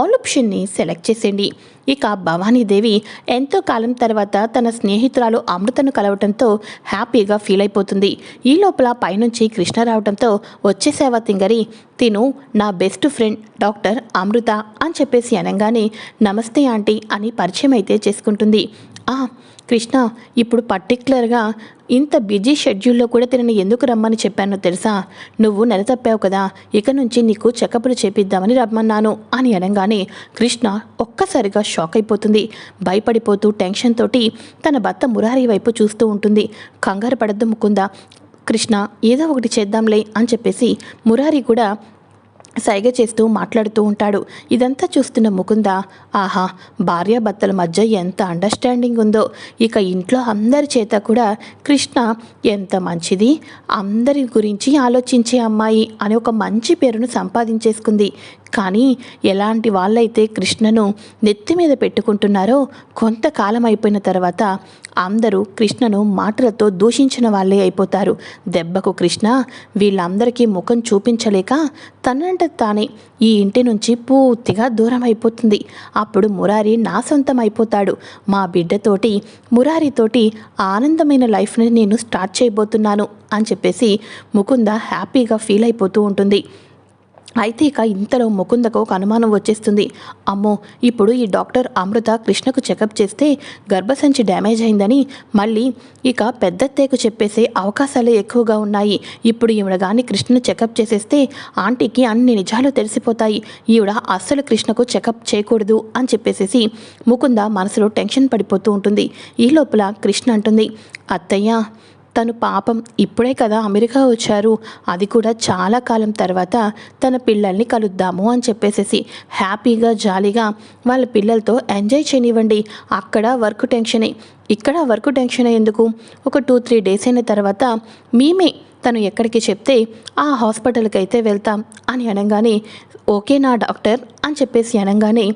All ఆప్షన్ని select చేసేయండి ఇక భవానీదేవి ఎంతో కాలం తర్వాత తన స్నేహితురాలు అమృతను కలవటంతో హ్యాపీగా ఫీల్ అయిపోతుంది. ఈ లోపల పైనుంచి కృష్ణ రావడంతో వచ్చేసావా తింగరి తిను నా బెస్ట్ ఫ్రెండ్ డాక్టర్ అమృత అని చెప్పేసి అనగానే నమస్తే ఆంటీ అని పరిచయం అయితే చేసుకుంటుంది. ఆ కృష్ణ ఇప్పుడు పర్టికులర్గా ఇంత బిజీ షెడ్యూల్లో కూడా తినని ఎందుకు రమ్మని చెప్పానో తెలుసా? నువ్వు నెల తప్పావు కదా ఇక నుంచి నీకు చెకప్లు చేపిద్దామని రమ్మన్నాను అని అనగానే కృష్ణ ఒక్కసారిగా షాక్ అయిపోతుంది. భయపడిపోతూ టెన్షన్ తోటి తన భర్త మురారి వైపు చూస్తూ ఉంటుంది. కంగారు పడద్దు ముకుందా. కృష్ణ ఏదో ఒకటి చేద్దాంలే అని చెప్పేసి మురారి కూడా సైగ చేస్తూ మాట్లాడుతూ ఉంటాడు. ఇదంతా చూస్తున్న ముకుంద ఆహా భార్యాభర్తల మధ్య ఎంత అండర్స్టాండింగ్ ఉందో. ఇక ఇంట్లో అందరి చేత కూడా కృష్ణ ఎంత మంచిది? అందరి గురించి ఆలోచించే అమ్మాయి అని ఒక మంచి పేరును సంపాదించేసుకుంది. కానీ ఎలాంటి వాళ్ళైతే కృష్ణను నెత్తి మీద పెట్టుకుంటున్నారో కొంతకాలం అయిపోయిన తర్వాత అందరూ కృష్ణను మాటలతో దూషించిన వాళ్ళే అయిపోతారు. దెబ్బకు కృష్ణ వీళ్ళందరికీ ముఖం చూపించలేక తనంట తానే ఈ ఇంటి నుంచి పూర్తిగా దూరం అయిపోతుంది. అప్పుడు మురారి నా సొంతం అయిపోతాడు. మా బిడ్డతోటి మురారితోటి ఆనందమైన లైఫ్ని నేను స్టార్ట్ చేయబోతున్నాను అని చెప్పేసి ముకుంద హ్యాపీగా ఫీల్ అయిపోతూ ఉంటుంది. అయితే ఇక ఇంతలో ముకుందకు ఒక అనుమానం వచ్చేస్తుంది. అమ్మో ఇప్పుడు ఈ డాక్టర్ అమృత కృష్ణకు చెకప్ చేస్తే గర్భసంచి డ్యామేజ్ అయిందని మళ్ళీ ఇక పెద్దత్తేకు చెప్పేసే అవకాశాలే ఎక్కువగా ఉన్నాయి. ఇప్పుడు ఈవిడ కానీ కృష్ణను చెకప్ చేసేస్తే ఆంటీకి అన్ని నిజాలు తెలిసిపోతాయి. ఈవిడ అస్సలు కృష్ణకు చెకప్ చేయకూడదు అని చెప్పేసేసి ముకుంద మనసులో టెన్షన్ పడిపోతూ ఉంటుంది. ఈ లోపల కృష్ణ అంటుంది అత్తయ్య తను పాపం ఇప్పుడే కదా అమెరికా వచ్చారు. అది కూడా చాలా కాలం తర్వాత తన పిల్లల్ని కలుద్దాము అని చెప్పేసేసి హ్యాపీగా జాలీగా వాళ్ళ పిల్లలతో ఎంజాయ్ చేయనివ్వండి. అక్కడ వర్క్ టెన్షనే. ఇక్కడ వర్క్ టెన్షన్ ఎందుకు? ఒక టూ త్రీ డేస్ అయిన తర్వాత మేమే తను ఎక్కడికి చెప్తే ఆ హాస్పిటల్కి అయితే వెళ్తాం అని అనగానే ఓకే నా డాక్టర్ అని చెప్పేసి అనగానే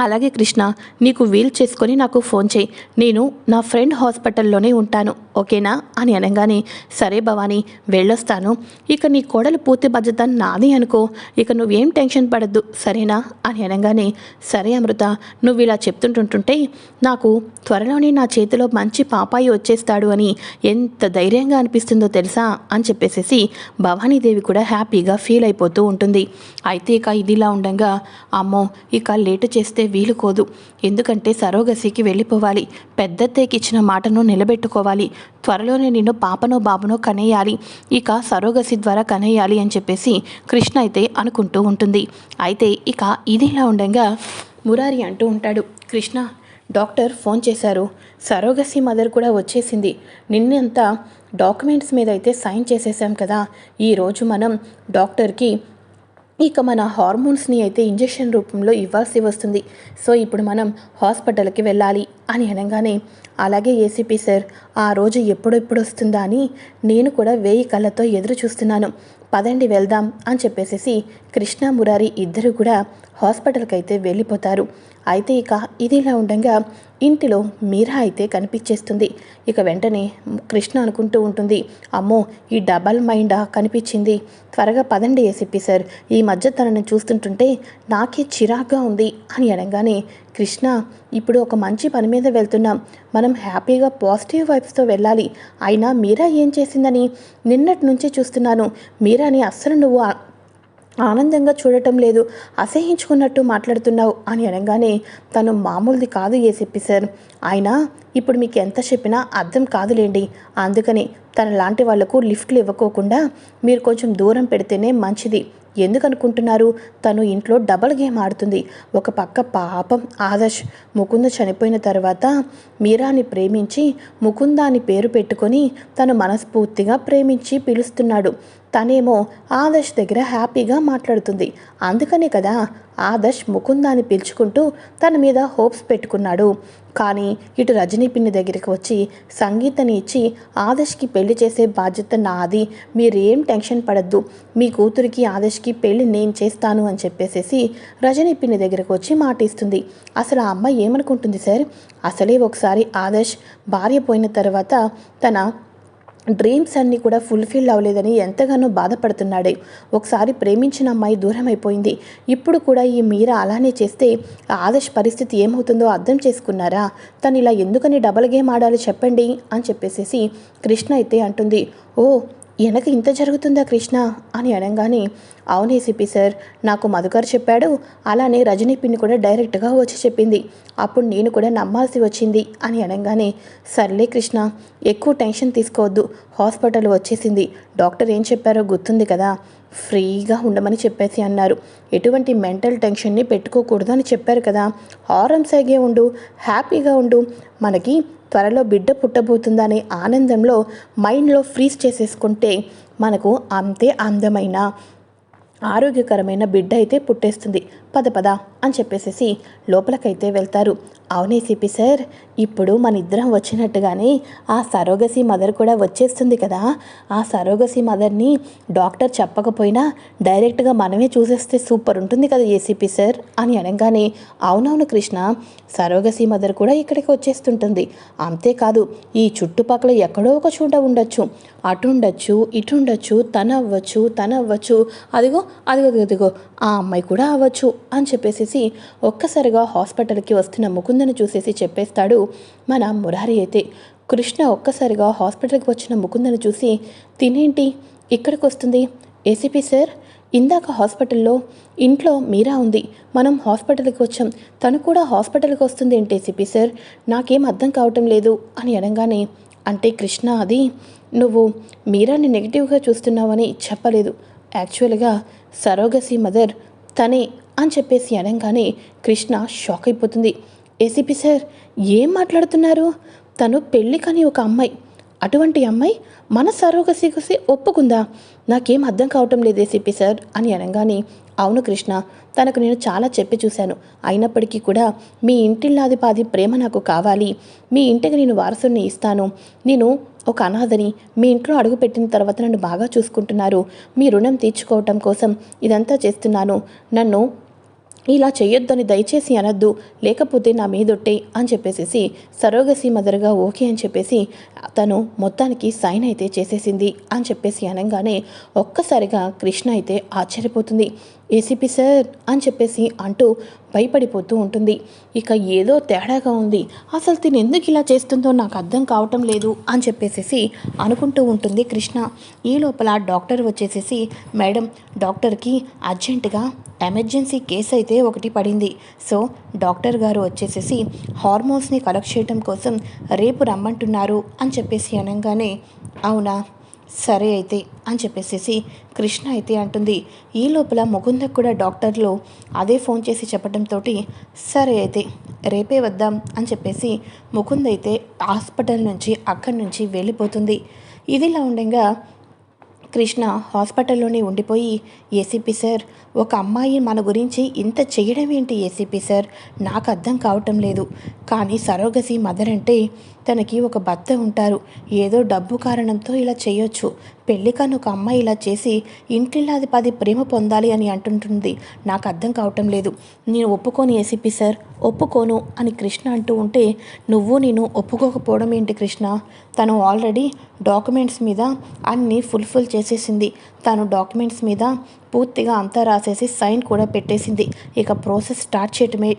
అలాగే కృష్ణ నీకు వీల్ చేసుకొని నాకు ఫోన్ చేయి. నేను నా ఫ్రెండ్ హాస్పిటల్లోనే ఉంటాను ఓకేనా? అని అనగానే సరే భవానీ వెళ్ళొస్తాను. ఇక నీ కోడలు పూర్తి బాధ్యత నాది అనుకో. ఇక నువ్వేం టెన్షన్ పడద్దు సరేనా? అని అనగానే సరే అమృత నువ్వు ఇలా చెప్తుంటుంటుంటే నాకు త్వరలోనే నా చేతిలో మంచి పాపాయి వచ్చేస్తాడు అని ఎంత ధైర్యంగా అనిపిస్తుందో తెలుసా? అని చెప్పేసేసి భవానీదేవి కూడా హ్యాపీగా ఫీల్ అయిపోతూ ఉంటుంది. అయితే ఇక ఇదిలా ఉండగా అమ్మో ఇక లేటు చేస్తే వీలు కోదు ఎందుకంటే సరోగసికి వెళ్ళిపోవాలి. పెద్దత్తేకి ఇచ్చిన మాటను నిలబెట్టుకోవాలి. త్వరలోనే నిన్ను పాపనో బాబునో కనేయాలి. ఇక సరోగసి ద్వారా కనేయాలి అని చెప్పేసి కృష్ణ అయితే అనుకుంటూ ఉంటుంది. అయితే ఇక ఇదిలా ఉండగా మురారి అంటూ ఉంటాడు. కృష్ణ డాక్టర్ ఫోన్ చేశారు. సరోగసి మదర్ కూడా వచ్చేసింది. నిన్నంతా డాక్యుమెంట్స్ మీద అయితే సైన్ చేసేసాం కదా. ఈరోజు మనం డాక్టర్కి ఇక మన హార్మోన్స్ని అయితే ఇంజెక్షన్ రూపంలో ఇవ్వాల్సి వస్తుంది. సో ఇప్పుడు మనం హాస్పిటల్కి వెళ్ళాలి అని అనగానే అలాగే ఏసీపీ సార్ ఆ రోజు ఎప్పుడెప్పుడు వస్తుందా అని నేను కూడా వేయి కళ్ళతో ఎదురు చూస్తున్నాను. పదండి వెళ్దాం అని చెప్పేసేసి కృష్ణ మురారి ఇద్దరు కూడా హాస్పిటల్కి అయితే వెళ్ళిపోతారు. అయితే ఇక ఇదిలా ఉండగా ఇంటిలో మీరా అయితే కనిపించేస్తుంది. ఇక వెంటనే కృష్ణ అనుకుంటూ ఉంటుంది అమ్మో ఈ డబల్ మైండా కనిపించింది. త్వరగా పదండి ఏసీపీ సార్. ఈ మధ్య తనని చూస్తుంటుంటే నాకే చిరాగ్గా ఉంది అని అనగానే కృష్ణ ఇప్పుడు ఒక మంచి పని మీద వెళ్తున్నాం. మనం హ్యాపీగా పాజిటివ్ వైబ్స్తో వెళ్ళాలి. అయినా మీరా ఏం చేసిందని నిన్నటి నుంచే చూస్తున్నాను. మీరాని అస్సలు నువ్వు ఆనందంగా చూడటం లేదు. అసహించుకున్నట్టు మాట్లాడుతున్నావు అని అనగానే తను మామూలుది కాదు ఏసీపీ సార్. అయినా ఇప్పుడు మీకు ఎంత చెప్పినా అర్థం కాదులేండి. అందుకని తన లాంటి వాళ్ళకు లిఫ్ట్లు ఇవ్వకోకుండా మీరు కొంచెం దూరం పెడితేనే మంచిది. ఎందుకనుకుంటున్నారు? తను ఇంట్లో డబల్ గేమ్ ఆడుతుంది. ఒక పక్క పాపం ఆదర్శ్ ముకుంద చనిపోయిన తర్వాత మీరాని ప్రేమించి ముకుంద అని పేరు పెట్టుకొని తను మనస్ఫూర్తిగా ప్రేమించి పిలుస్తున్నాడు. తనేమో ఆదర్శ్ దగ్గర హ్యాపీగా మాట్లాడుతుంది. అందుకనే కదా ఆదర్శ్ ముకుందాన్ని పిలుచుకుంటూ తన మీద హోప్స్ పెట్టుకున్నాడు. కానీ ఇటు రజనీ పిన్ని దగ్గరికి వచ్చి సంగీతని ఇచ్చి ఆదర్శ్కి పెళ్ళి చేసే బాధ్యత నాది. మీరేం టెన్షన్ పడద్దు. మీ కూతురికి ఆదర్శ్కి పెళ్ళి నేను చేస్తాను అని చెప్పేసేసి రజనీ పిన్ని దగ్గరకు వచ్చి మాటిస్తుంది. అసలు ఆ అమ్మాయి ఏమనుకుంటుంది సార్? అసలే ఒకసారి ఆదర్శ్ భార్య పోయిన తర్వాత తన డ్రీమ్స్ అన్నీ కూడా ఫుల్ఫిల్ అవ్వలేదని ఎంతగానో బాధపడుతున్నాడు. ఒకసారి ప్రేమించిన అమ్మాయి దూరం అయిపోయింది ఇప్పుడు కూడా ఈ మీర అలానే చేస్తే ఆదర్శ్ పరిస్థితి ఏమవుతుందో అర్థం చేసుకున్నారా? తను ఇలా ఎందుకని డబల్ గేమ్ ఆడాలి చెప్పండి అని చెప్పేసేసి కృష్ణ అయితే అంటుంది. ఓ వెనక ఇంత జరుగుతుందా కృష్ణ? అని అనగానే అవును ఏసీపీ సార్ నాకు మధుకర్ చెప్పాడు. అలానే రజనీ పిన్ని కూడా డైరెక్ట్గా వచ్చి చెప్పింది. అప్పుడు నేను కూడా నమ్మాల్సి వచ్చింది అని అనగానే సర్లే కృష్ణ ఎక్కువ టెన్షన్ తీసుకోవద్దు. హాస్పిటల్ వచ్చేసింది. డాక్టర్ ఏం చెప్పారో గుర్తుంది కదా? ఫ్రీగా ఉండమని చెప్పేసి అన్నారు. ఎటువంటి మెంటల్ టెన్షన్ని పెట్టుకోకూడదు అని చెప్పారు కదా? హారంసాగే ఉండు హ్యాపీగా ఉండు. మనకి త్వరలో బిడ్డ పుట్టబోతుందనే ఆనందంలో మైండ్లో ఫ్రీజ్ చేసేసుకుంటే మనకు అంతే అందమైన ఆరోగ్యకరమైన బిడ్డ అయితే పుట్టేస్తుంది. పద పద అని చెప్పేసేసి లోపలకైతే వెళ్తారు. అవునే సిపి సార్ ఇప్పుడు మన ఇద్దరం వచ్చినట్టుగానే ఆ సరోగసి మదర్ కూడా వచ్చేస్తుంది కదా. ఆ సరోగసి మదర్ని డాక్టర్ చెప్పకపోయినా డైరెక్ట్గా మనమే చూసేస్తే సూపర్ ఉంటుంది కదా ఏసీపీ సార్ అని అనగానే అవునవును కృష్ణ సరోగసి మదర్ కూడా ఇక్కడికి వచ్చేస్తుంటుంది. అంతేకాదు ఈ చుట్టుపక్కల ఎక్కడో ఒక చోట ఉండొచ్చు. అటు ఉండొచ్చు ఇటు ఉండొచ్చు తన అవ్వచ్చు తన అవ్వచ్చు అదిగో అదిగో అదిగో ఆ అమ్మాయి కూడా అవ్వచ్చు. అని చెప్పేసేసి ఒక్కసారిగా హాస్పిటల్కి వస్తున్న ముకుందను చూసేసి చెప్పేస్తాడు మన మురారి అయితే. కృష్ణ ఒక్కసారిగా హాస్పిటల్కి వచ్చిన ముకుందను చూసి తినేంటి? ఇక్కడికి వస్తుంది? ఏసీపీ సార్ ఇందాక హాస్పిటల్లో ఇంట్లో మీరా ఉంది. మనం హాస్పిటల్కి వచ్చాం. తను కూడా హాస్పిటల్కి వస్తుంది ఏంటి ఏసీపీ సార్? నాకేం అర్థం కావటం లేదు అని అనగానే అంటే కృష్ణ అది నువ్వు మీరాని నెగిటివ్గా చూస్తున్నావని చెప్పలేదు. యాక్చువల్గా సరోగసి మదర్ తనే అని చెప్పేసి అనగానే కృష్ణ షాక్ అయిపోతుంది. ఏసీపీ సార్ ఏం మాట్లాడుతున్నారు? తను పెళ్ళి కాని ఒక అమ్మాయి. అటువంటి అమ్మాయి మన సరోగసిగసి ఒప్పుకుందా? నాకేం అర్థం కావటం లేదు ఏసీపీ సార్ అని అనగానే అవును కృష్ణ తనకు నేను చాలా చెప్పి చూశాను. అయినప్పటికీ కూడా మీ ఇంటిల్లాది పాది ప్రేమ నాకు కావాలి. మీ ఇంటికి నేను వారసుని ఇస్తాను. నేను ఒక అనాథని. మీ ఇంట్లో అడుగుపెట్టిన తర్వాత నన్ను బాగా చూసుకుంటున్నారు. మీ రుణం తీర్చుకోవటం కోసం ఇదంతా చేస్తున్నాను. నన్ను ఇలా చేయొద్దని దయచేసి అనద్దు. లేకపోతే నా మీదొట్టే అని చెప్పేసేసి సరోగసి మదర్గా ఓకే అని చెప్పేసి తను మొత్తానికి సైన్ అయితే చేసేసింది అని చెప్పేసి అనగానే ఒక్కసారిగా కృష్ణ అయితే ఆశ్చర్యపోతుంది. ఏసీపీ సార్ అని చెప్పేసి అంటూ భయపడిపోతూ ఉంటుంది. ఇక ఏదో తేడాగా ఉంది. అసలు తిని ఎందుకు ఇలా చేస్తుందో నాకు అర్థం కావటం లేదు అని చెప్పేసేసి అనుకుంటూ ఉంటుంది కృష్ణ. ఈ లోపల డాక్టర్ వచ్చేసేసి మేడం డాక్టర్కి అర్జెంటుగా ఎమర్జెన్సీ కేసు అయితే ఒకటి పడింది. సో డాక్టర్ గారు వచ్చేసేసి హార్మోన్స్ని కలెక్ట్ చేయడం కోసం రేపు రమ్మంటున్నారు అని చెప్పేసి అనగానే అవునా? సరే అయితే అని చెప్పేసేసి కృష్ణ అయితే అంటుంది. ఈ లోపల ముకుందకు కూడా డాక్టర్లు అదే ఫోన్ చేసి చెప్పడంతో సరే అయితే రేపే వద్దాం అని చెప్పేసి ముకుంద్ అయితే హాస్పిటల్ నుంచి అక్కడి నుంచి వెళ్ళిపోతుంది. ఇదిలా ఉండగా కృష్ణ హాస్పిటల్లోనే ఉండిపోయి ఏసీపీ సార్ ఒక అమ్మాయి మన గురించి ఇంత చేయడం ఏంటి ఏసీపీ సార్? నాకు అర్థం కావటం లేదు. కానీ సరోగసి మదర్ అంటే తనకి ఒక భర్త ఉంటారు. ఏదో డబ్బు కారణంతో ఇలా చేయొచ్చు. పెళ్ళి ఒక అమ్మాయి ఇలా చేసి ఇంటిల్లాది పది ప్రేమ పొందాలి అని అంటుంటుంది. నాకు అర్థం కావటం లేదు. నేను ఒప్పుకోను ఏసీపీ సార్. ఒప్పుకోను అని కృష్ణ అంటూ ఉంటే నువ్వు నేను ఒప్పుకోకపోవడం ఏంటి కృష్ణ? తను ఆల్రెడీ డాక్యుమెంట్స్ మీద అన్నీ ఫుల్ఫిల్ చేసేసింది. తను డాక్యుమెంట్స్ మీద పూర్తిగా అంతా రాసేసి సైన్ కూడా పెట్టేసింది. ఇక ప్రాసెస్ స్టార్ట్ చేయటమే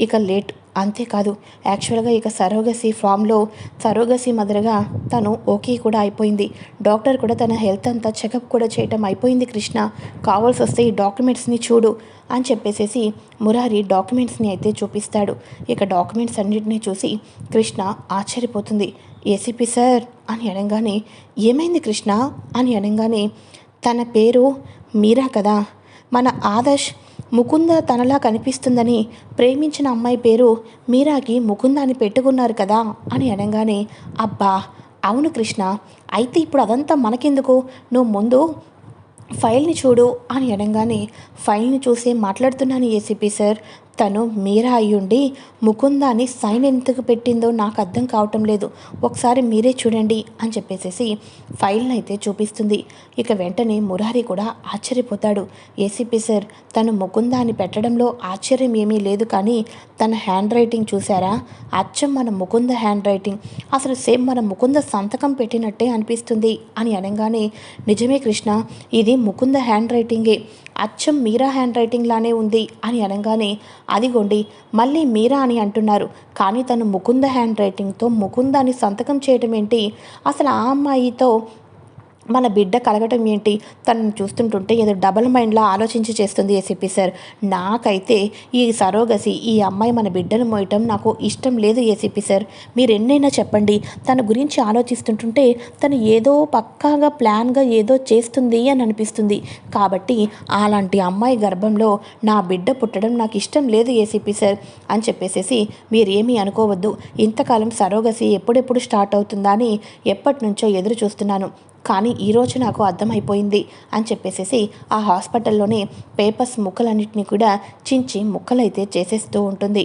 ఇక లేట్. అంతేకాదు యాక్చువల్గా ఇక సరోగసి ఫామ్లో సరోగసి మదరగా తను ఓకే కూడా అయిపోయింది. డాక్టర్ కూడా తన హెల్త్ అంతా చెకప్ కూడా చేయటం అయిపోయింది కృష్ణ. కావాల్సి వస్తే ఈ డాక్యుమెంట్స్ని చూడు అని చెప్పేసేసి మురారి డాక్యుమెంట్స్ని అయితే చూపిస్తాడు. ఇక డాక్యుమెంట్స్ అన్నింటినీ చూసి కృష్ణ ఆశ్చర్యపోతుంది. ఏసీపీ సార్ అని అనగానే ఏమైంది కృష్ణ? అని అనగానే తన పేరు మీరా కదా? మన ఆదర్శ్ ముకుంద తనలా కనిపిస్తుందని ప్రేమించిన అమ్మాయి పేరు మీరాకి ముకుంద అని పెట్టుకున్నారు కదా అని అనగానే అబ్బా అవును కృష్ణ. అయితే ఇప్పుడు అదంతా మనకెందుకు? నువ్వు ముందు ఫైల్ని చూడు అని అనగానే ఫైల్ని చూసి మాట్లాడుతున్నాను ఏసీపీ సార్. తను మీరా అయ్యుండి ముకుందాని సైన్ ఎందుకు పెట్టిందో నాకు అర్థం కావటం లేదు. ఒకసారి మీరే చూడండి అని చెప్పేసేసి ఫైల్ని అయితే చూపిస్తుంది. ఇక వెంటనే మురారి కూడా ఆశ్చర్యపోతాడు. ఏసీపీ సార్ తను ముకుందాని పెట్టడంలో ఆశ్చర్యం ఏమీ లేదు కానీ తన హ్యాండ్ రైటింగ్ చూసారా అచ్చం మన ముకుంద హ్యాండ్ రైటింగ్ అసలు సేమ్ మన ముకుంద సంతకం పెట్టినట్టే అనిపిస్తుంది అని అనగానే నిజమే కృష్ణ ఇది ముకుంద హ్యాండ్ రైటింగే అచ్చం మీరా హ్యాండ్ రైటింగ్ లానే ఉంది అని అనగానే అదిగోండి మళ్ళీ మీరా అని అంటున్నారు. కానీ తను ముకుంద హ్యాండ్ రైటింగ్తో ముకుందాని సంతకం చేయటం ఏంటి అసలు ఆ అమ్మాయితో మన బిడ్డ కలగటం ఏంటి? తనను చూస్తుంటుంటే ఏదో డబల్ మైండ్లా ఆలోచించి చేస్తుంది ఏసీపీ సార్ నాకైతే ఈ సరోగసి ఈ అమ్మాయి మన బిడ్డను మోయటం నాకు ఇష్టం లేదు ఏసీపీ సార్ మీరు ఎన్నైనా చెప్పండి. తన గురించి ఆలోచిస్తుంటుంటే తను ఏదో పక్కాగా ప్లాన్గా ఏదో చేస్తుంది అని అనిపిస్తుంది. కాబట్టి అలాంటి అమ్మాయి గర్భంలో నా బిడ్డ పుట్టడం నాకు ఇష్టం లేదు ఏసీపీ సార్ అని చెప్పేసేసి మీరేమీ అనుకోవద్దు. ఇంతకాలం సరోగసి ఎప్పుడెప్పుడు స్టార్ట్ అవుతుందా అని ఎప్పటి నుంచో ఎదురు చూస్తున్నాను. కానీ ఈరోజు నాకు అర్థమైపోయింది అని చెప్పేసేసి ఆ హాస్పిటల్లోనే పేపర్స్ ముక్కలన్నింటినీ కూడా చించి ముక్కలైతే చేసేస్తూ ఉంటుంది.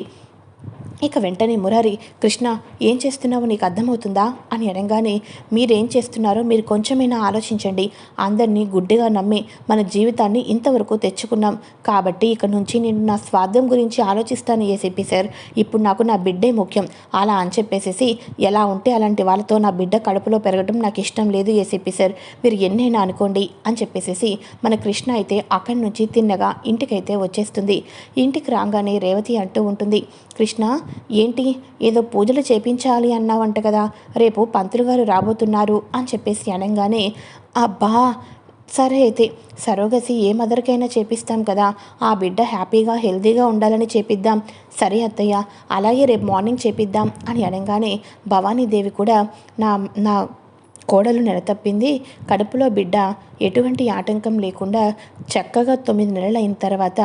ఇక వెంటనే మురారి కృష్ణ ఏం చేస్తున్నావో నీకు అర్థమవుతుందా? అని అనగానే మీరేం చేస్తున్నారో మీరు కొంచెమైనా ఆలోచించండి. అందరినీ గుడ్డిగా నమ్మి మన జీవితాన్ని ఇంతవరకు తెచ్చుకున్నాం. కాబట్టి ఇక నుంచి నేను నా స్వార్థం గురించి ఆలోచిస్తాను ఏసీపీ సార్. ఇప్పుడు నాకు నా బిడ్డే ముఖ్యం. అలా అని చెప్పేసేసి ఎలా ఉంటే అలాంటి వాళ్ళతో నా బిడ్డ కడుపులో పెరగడం నాకు ఇష్టం లేదు ఏసీపీ సార్. మీరు ఎన్నైనా అనుకోండి అని చెప్పేసేసి మన కృష్ణ అయితే అక్కడి నుంచి తిన్నగా ఇంటికైతే వచ్చేస్తుంది. ఇంటికి రాగానే రేవతి అంటూ ఉంటుంది కృష్ణ ఏంటి ఏదో పూజలు చేపించాలి అన్నావంట కదా రేపు పంతులు గారు రాబోతున్నారు అని చెప్పేసి అనగానే అబ్బా సరే అయితే సరోగసి ఏ మదర్కైనా చేపిస్తాం కదా ఆ బిడ్డ హ్యాపీగా హెల్తీగా ఉండాలని చేపిద్దాం. సరే అత్తయ్య అలాగే రేపు మార్నింగ్ చేపిద్దాం అని అనగానే భవానీదేవి కూడా నా నా కోడలు నెలతప్పింది. కడుపులో బిడ్డ. ఎటువంటి ఆటంకం లేకుండా చక్కగా తొమ్మిది నెలలు అయిన తర్వాత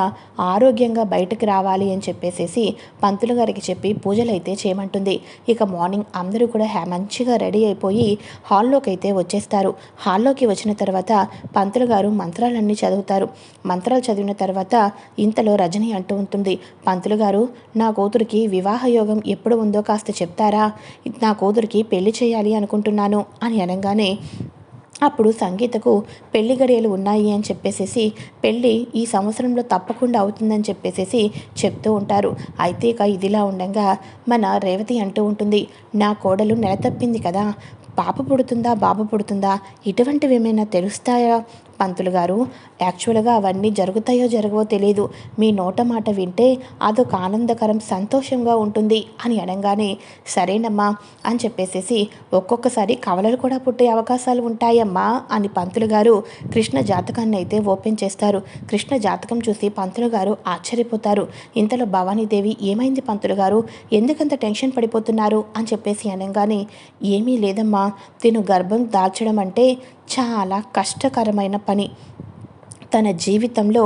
ఆరోగ్యంగా బయటకు రావాలి అని చెప్పేసేసి పంతులు గారికి చెప్పి పూజలు అయితే చేయమంటుంది. ఇక మార్నింగ్ అందరూ కూడా మంచిగా రెడీ అయిపోయి హాల్లోకి అయితే వచ్చేస్తారు. హాల్లోకి వచ్చిన తర్వాత పంతులు గారు మంత్రాలన్నీ చదువుతారు. మంత్రాలు చదివిన తర్వాత ఇంతలో రజని అంటూ ఉంటుంది. పంతులు గారు నా కూతురికి వివాహ యోగం ఎప్పుడు ఉందో కాస్త చెప్తారా? నా కూతురికి పెళ్ళి చేయాలి అనుకుంటున్నాను అని అనగానే అప్పుడు సంగీతకు పెళ్ళి గడియలు ఉన్నాయి అని చెప్పేసేసి పెళ్ళి ఈ సంవత్సరంలో తప్పకుండా అవుతుందని చెప్పేసేసి చెప్తూ ఉంటారు. అయితే ఇక ఇదిలా ఉండగా మన రేవతి అంటూ ఉంటుంది నా కోడలు నెల తప్పింది కదా పాప పుడుతుందా బాబు పుడుతుందా ఇటువంటివి ఏమైనా తెలుస్తాయా? పంతులు గారు యాక్చువల్గా అవన్నీ జరుగుతాయో జరగవో తెలియదు మీ నోట మాట వింటే అదొక ఆనందకరం సంతోషంగా ఉంటుంది అని అనగానే సరేనమ్మా అని చెప్పేసేసి ఒక్కొక్కసారి కవలలు కూడా పుట్టే అవకాశాలు ఉంటాయమ్మా అని పంతులు గారు కృష్ణ జాతకాన్ని అయితే ఓపెన్ చేస్తారు. కృష్ణ జాతకం చూసి పంతులు గారు ఆశ్చర్యపోతారు. ఇంతలో భవానీదేవి ఏమైంది పంతులు గారు? ఎందుకంత టెన్షన్ పడిపోతున్నారు? అని చెప్పేసి అనగానే ఏమీ లేదమ్మా. తిను గర్భం దాల్చడం అంటే చాలా కష్టకరమైన పని. తన జీవితంలో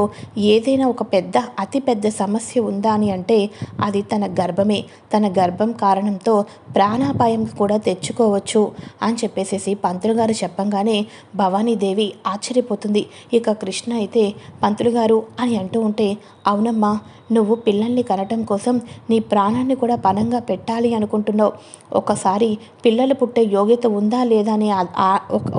ఏదైనా ఒక పెద్ద అతిపెద్ద సమస్య ఉందా అని అంటే అది తన గర్భమే. తన గర్భం కారణంతో ప్రాణాపాయం కూడా తెచ్చుకోవచ్చు అని చెప్పేసేసి పంతులు గారు చెప్పంగానే భవానీదేవి ఆశ్చర్యపోతుంది. ఇక కృష్ణ అయితే పంతులు గారు అని అంటూ ఉంటే అవునమ్మా నువ్వు పిల్లల్ని కనటం కోసం నీ ప్రాణాన్ని కూడా పనంగా పెట్టాలి అనుకుంటున్నావు. ఒకసారి పిల్లలు పుట్టే యోగ్యత ఉందా లేదా అని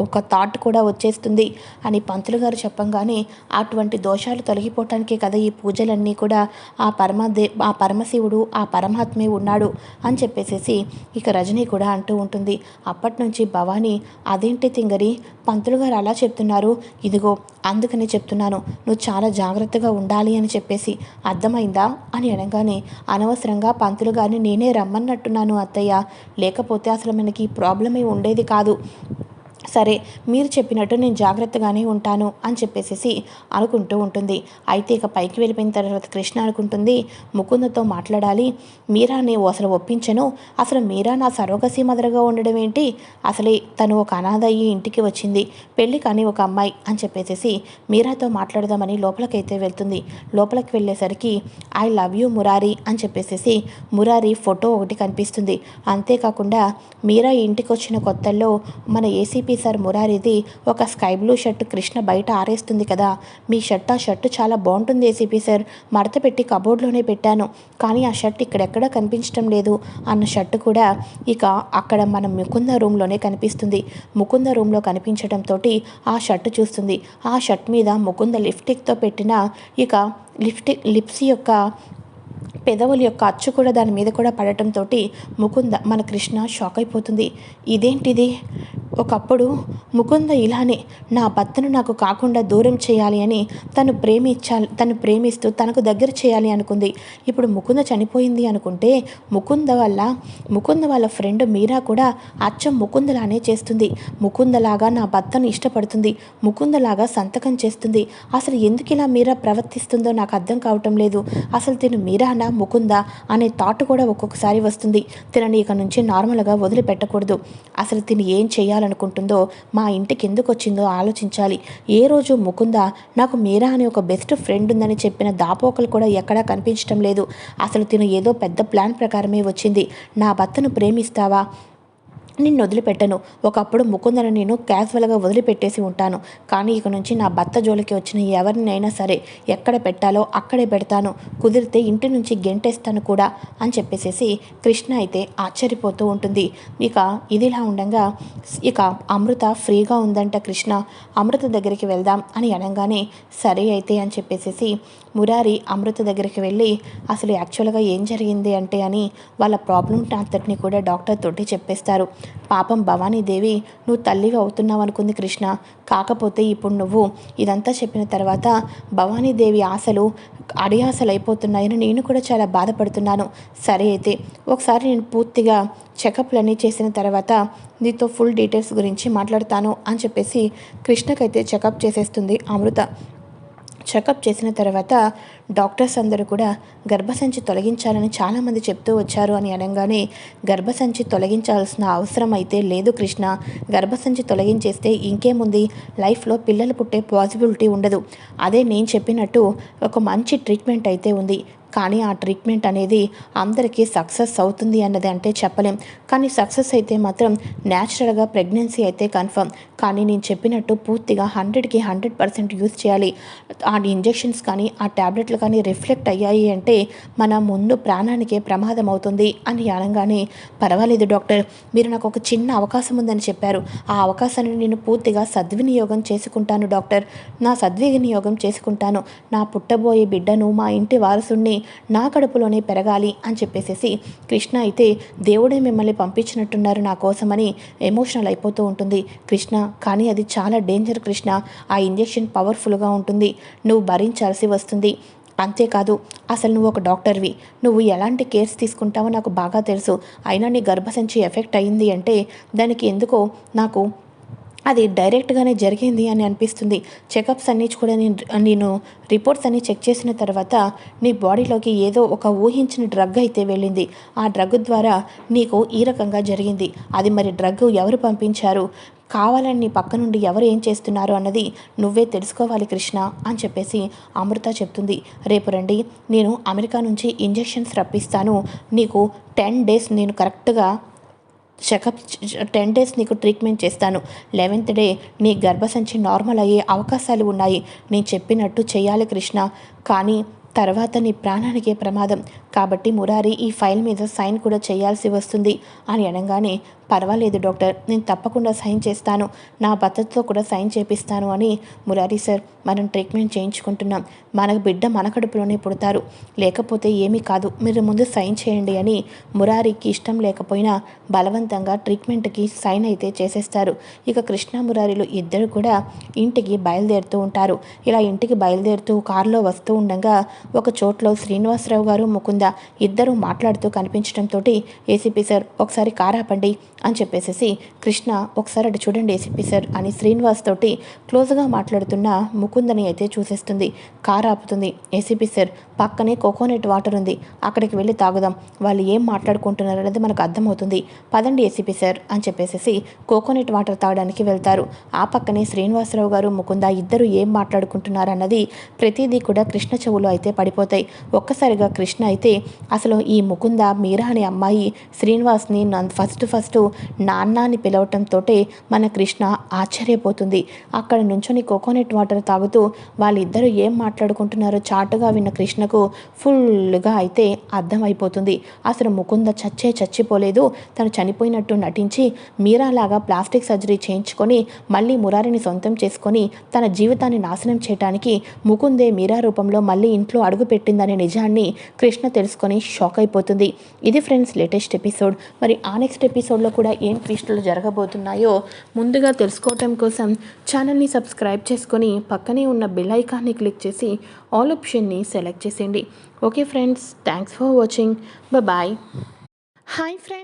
ఒక థాట్ కూడా వచ్చేస్తుంది అని పంతులు గారు చెప్పంగానే అటువంటి దోషాలు తొలగిపోవటానికే కదా ఈ పూజలన్నీ కూడా ఆ పరమదే ఆ పరమశివుడు ఆ పరమాత్మే ఉన్నాడు అని చెప్పేసేసి ఇక రజనీ కూడా అంటూ ఉంటుంది. అప్పటి నుంచి భవానీ అదేంటి తింగరి? పంతులు గారు అలా చెప్తున్నారు. ఇదిగో అందుకని చెప్తున్నాను. నువ్వు చాలా జాగ్రత్తగా ఉండాలి అని చెప్పేసి అర్థమైందా? అని అనగానే అనవసరంగా పంతులు గారిని నేనే రమ్మన్నట్టున్నాను అత్తయ్య. లేకపోతే అసలు మనకి ప్రాబ్లమే ఉండేది కాదు. సరే మీరు చెప్పినట్టు నేను జాగ్రత్తగానే ఉంటాను అని చెప్పేసి అనుకుంటూ ఉంటుంది. అయితే ఇక పైకి వెళ్ళిపోయిన తర్వాత కృష్ణ అనుకుంటుంది ముకుందతో మాట్లాడాలి మీరా నేను అసలు ఒప్పించను. అసలు మీరా నా సరోగసి మదరగా ఉండడం ఏంటి? అసలే తను ఒక అనాథ అయ్యి ఇంటికి వచ్చింది పెళ్ళి కానీ ఒక అమ్మాయి అని చెప్పేసి మీరాతో మాట్లాడదామని లోపలికైతే వెళ్తుంది. లోపలికి వెళ్ళేసరికి ఐ లవ్ యూ మురారి అని చెప్పేసి మురారి ఫోటో ఒకటి కనిపిస్తుంది. అంతేకాకుండా మీరా ఇంటికి వచ్చిన కొత్తల్లో మన ఏసీపీ సార్ మురారిది ఒక స్కై బ్లూ షర్ట్ కృష్ణ బయట ఆరేస్తుంది కదా. మీ షర్ట్ ఆ షర్ట్ చాలా బాగుంటుంది ఏసీపీ సార్. మడత పెట్టి కబోర్డ్లోనే పెట్టాను. కానీ ఆ షర్ట్ ఇక్కడెక్కడా కనిపించడం లేదు. అన్న షర్ట్ కూడా ఇక అక్కడ మన ముకుంద రూమ్లోనే కనిపిస్తుంది. ముకుంద రూమ్లో కనిపించడంతో ఆ షర్ట్ చూస్తుంది. ఆ షర్ట్ మీద ముకుంద లిప్స్టిక్తో పెట్టిన ఇక లిప్స్టిక్ లిప్స్ యొక్క పెదవుల యొక్క అచ్చు కూడా దాని మీద కూడా పడటంతో ముకుంద మన కృష్ణ షాక్ అయిపోతుంది. ఇదేంటిది? ఒకప్పుడు ముకుంద ఇలానే నా భర్తను నాకు కాకుండా దూరం చేయాలి అని తను ప్రేమించాలి తను ప్రేమిస్తూ తనకు దగ్గర చేయాలి అనుకుంది. ఇప్పుడు ముకుంద చనిపోయింది అనుకుంటే ముకుంద వల్ల ముకుంద వాళ్ళ ఫ్రెండ్ మీరా కూడా అచ్చం ముకుందలానే చేస్తుంది. ముకుందలాగా నా భర్తను ఇష్టపడుతుంది. ముకుందలాగా సంతకం చేస్తుంది. అసలు ఎందుకు ఇలా మీరా ప్రవర్తిస్తుందో నాకు అర్థం కావటం లేదు. అసలు తిను మీరానా ముకుందా అనే థాట్ కూడా ఒక్కొక్కసారి వస్తుంది. తినని ఇక నుంచి నార్మల్గా వదిలిపెట్టకూడదు. అసలు తిని ఏం చేయాలనుకుంటుందో మా ఇంటికి ఎందుకు వచ్చిందో ఆలోచించాలి. ఏ రోజు ముకుంద నాకు మీరా అనే ఒక బెస్ట్ ఫ్రెండ్ ఉందని చెప్పిన దాపోకలు కూడా ఎక్కడా కనిపించడం లేదు. అసలు తిను ఏదో పెద్ద ప్లాన్ ప్రకారమే వచ్చింది. నా భర్తను ప్రేమిస్తావా? నిన్ను వదిలిపెట్టను. ఒకప్పుడు ముకుందను నేను క్యాజువల్గా వదిలిపెట్టేసి ఉంటాను. కానీ ఇక నుంచి నా భర్త జోలికి వచ్చిన ఎవరినైనా సరే ఎక్కడ పెట్టాలో అక్కడే పెడతాను. కుదిరితే ఇంటి నుంచి గెంటేస్తాను కూడా అని చెప్పేసేసి కృష్ణ అయితే ఆశ్చర్యపోతూ ఉంటుంది. ఇక ఇదిలా ఉండగా ఇక అమృత ఫ్రీగా ఉందంట కృష్ణ. అమృత దగ్గరికి వెళ్దాం అని అనగానే సరే అయితే అని చెప్పేసేసి మురారి అమృత దగ్గరికి వెళ్ళి అసలు యాక్చువల్గా ఏం జరిగింది అంటే అని వాళ్ళ ప్రాబ్లం అంతటిని కూడా డాక్టర్ తోటి చెప్పేస్తారు. పాపం భవానీదేవి నువ్వు తల్లివి అవుతున్నావు అనుకుంది కృష్ణ. కాకపోతే ఇప్పుడు నువ్వు ఇదంతా చెప్పిన తర్వాత భవానీదేవి ఆశలు అడియాసలు అయిపోతున్నాయని నేను కూడా చాలా బాధపడుతున్నాను. సరే అయితే ఒకసారి నేను పూర్తిగా చెకప్లన్నీ చేసిన తర్వాత నీతో ఫుల్ డీటెయిల్స్ గురించి మాట్లాడతాను అని చెప్పేసి కృష్ణకైతే చెకప్ చేసేస్తుంది అమృత. చెకప్ చేసిన తర్వాత డాక్టర్స్ అందరూ కూడా గర్భసంచి తొలగించాలని చాలామంది చెప్తూ వచ్చారు అని అనగానే గర్భసంచి తొలగించాల్సిన అవసరం అయితే లేదు కృష్ణ. గర్భసంచి తొలగించేస్తే ఇంకేముంది? లైఫ్లో పిల్లలు పుట్టే పాసిబిలిటీ ఉండదు. అదే నేను చెప్పినట్టు ఒక మంచి ట్రీట్మెంట్ అయితే ఉంది. కానీ ఆ ట్రీట్మెంట్ అనేది అందరికీ సక్సెస్ అవుతుంది అన్నది అంటే చెప్పలేం. కానీ సక్సెస్ అయితే మాత్రం న్యాచురల్గా ప్రెగ్నెన్సీ అయితే కన్ఫర్మ్. కానీ నేను చెప్పినట్టు పూర్తిగా హండ్రెడ్కి హండ్రెడ్ పర్సెంట్ యూజ్ చేయాలి. ఆ ఇంజెక్షన్స్ కానీ ఆ ట్యాబ్లెట్లు కానీ రిఫ్లెక్ట్ అయ్యాయి అంటే మన ముందు ప్రాణానికే ప్రమాదం అవుతుంది అని అనగానే పర్వాలేదు డాక్టర్ మీరు నాకు ఒక చిన్న అవకాశం ఉందని చెప్పారు. ఆ అవకాశాన్ని నేను పూర్తిగా సద్వినియోగం చేసుకుంటాను డాక్టర్. నా సద్వినియోగం చేసుకుంటాను. నా పుట్టబోయే బిడ్డను మా ఇంటి వారసుని నా కడుపులోనే పెరగాలి అని చెప్పేసేసి కృష్ణ అయితే దేవుడే మిమ్మల్ని పంపించినట్టున్నారు నా కోసమని ఎమోషనల్ అయిపోతూ ఉంటుంది. కృష్ణ కానీ అది చాలా డేంజర్ కృష్ణ. ఆ ఇంజెక్షన్ పవర్ఫుల్గా ఉంటుంది. నువ్వు భరించాల్సి వస్తుంది. అంతేకాదు అసలు నువ్వు ఒక డాక్టర్వి. నువ్వు ఎలాంటి కేర్స్ తీసుకుంటావో నాకు బాగా తెలుసు. అయినా నీ గర్భసంచి ఎఫెక్ట్ అయింది అంటే దానికి ఎందుకో నాకు అది డైరెక్ట్గానే జరిగింది అని అనిపిస్తుంది. చెకప్స్ అన్నీ కూడా నేను నేను రిపోర్ట్స్ అన్నీ చెక్ చేసిన తర్వాత నీ బాడీలోకి ఏదో ఒక ఊహించిన డ్రగ్ అయితే వెళ్ళింది. ఆ డ్రగ్ ద్వారా నీకు ఈ రకంగా జరిగింది. అది మరి డ్రగ్ ఎవరు పంపించారు? కావాలని నీ పక్క నుండి ఎవరు ఏం చేస్తున్నారు అన్నది నువ్వే తెలుసుకోవాలి కృష్ణ అని చెప్పేసి అమృత చెప్తుంది. రేపు రండి నేను అమెరికా నుంచి ఇంజెక్షన్స్ రప్పిస్తాను. నీకు టెన్ డేస్ నేను కరెక్ట్గా చెకప్ టెన్ డేస్ నీకు ట్రీట్మెంట్ చేస్తాను. లెవెన్త్ డే నీ గర్భసంచి నార్మల్ అయ్యే అవకాశాలు ఉన్నాయి. నేను చెప్పినట్టు చేయాలి కృష్ణ. కానీ తర్వాత నీ ప్రాణానికే ప్రమాదం. కాబట్టి మురారి ఈ ఫైల్ మీద సైన్ కూడా చేయాల్సి వస్తుంది అని అనగానే పర్వాలేదు డాక్టర్ నేను తప్పకుండా సైన్ చేస్తాను. నా భర్తతో కూడా సైన్ చేపిస్తాను అని మురారి సార్ మనం ట్రీట్మెంట్ చేయించుకుంటున్నాం. మన బిడ్డ మన కడుపులోనే పుడతారు. లేకపోతే ఏమీ కాదు మీరు ముందు సైన్ చేయండి అని మురారికి ఇష్టం లేకపోయినా బలవంతంగా ట్రీట్మెంట్కి సైన్ అయితే చేసేస్తారు. ఇక కృష్ణ మురారిలు ఇద్దరు కూడా ఇంటికి బయలుదేరుతూ ఉంటారు. ఇలా ఇంటికి బయలుదేరుతూ కారులో వస్తూ ఉండగా ఒక చోట్లో శ్రీనివాసరావు గారు ముకుంద ఇద్దరు మాట్లాడుతూ కనిపించడంతో ఏసీపీ సార్ ఒకసారి కారు ఆపండి అని చెప్పేసేసి కృష్ణ ఒకసారి అటు చూడండి ఏసీపీ సార్ అని శ్రీనివాస్ తోటి క్లోజ్గా మాట్లాడుతున్న ముకుందని అయితే చూసేస్తుంది. కార్ ఆపుతుంది. ఏసీపీ సార్ పక్కనే కోకోనట్ వాటర్ ఉంది. అక్కడికి వెళ్ళి తాగుదాం. వాళ్ళు ఏం మాట్లాడుకుంటున్నారు అనేది మనకు అర్థమవుతుంది. పదండి ఏసీపీ సార్ అని చెప్పేసేసి కోకోనట్ వాటర్ తాగడానికి వెళ్తారు. ఆ పక్కనే శ్రీనివాసరావు గారు ముకుంద ఇద్దరు ఏం మాట్లాడుకుంటున్నారు అన్నది ప్రతిదీ కూడా కృష్ణ చెవులో అయితే పడిపోతాయి. ఒక్కసారిగా కృష్ణ అయితే అసలు ఈ ముకుంద మీరా అనే అమ్మాయి శ్రీనివాస్ని ఫస్ట్ ఫస్ట్ నాన్న అని పిలవటంతో మన కృష్ణ ఆశ్చర్యపోతుంది. అక్కడ నుంచొని కోకోనట్ వాటర్ తాగుతూ వాళ్ళిద్దరూ ఏం మాట్లాడుకుంటున్నారో చాటుగా విన్న కృష్ణకు ఫుల్గా అయితే అర్థమైపోతుంది. అసలు ముకుంద చచ్చే చచ్చిపోలేదు. తను చనిపోయినట్టు నటించి మీరాలాగా ప్లాస్టిక్ సర్జరీ చేయించుకొని మళ్ళీ మురారిని సొంతం చేసుకొని తన జీవితాన్ని నాశనం చేయడానికి ముకుందే మీరా రూపంలో మళ్ళీ ఇంట్లో అడుగుపెట్టిందనే నిజాన్ని కృష్ణ తెలుసుకొని షాక్ అయిపోతుంది. ఇది ఫ్రెండ్స్ లేటెస్ట్ ఎపిసోడ్. మరి ఆ నెక్స్ట్ ఎపిసోడ్లో కూడా ఏం ట్విస్టులు జరగబోతున్నాయో ముందుగా తెలుసుకోవటం కోసం ఛానల్ని సబ్స్క్రైబ్ చేసుకొని పక్కనే ఉన్న బెల్ ఐకాన్ని క్లిక్ చేసి ఆల్ ఆప్షన్ని సెలెక్ట్ చేసేయండి. Okay friends thanks for watching bye hi friends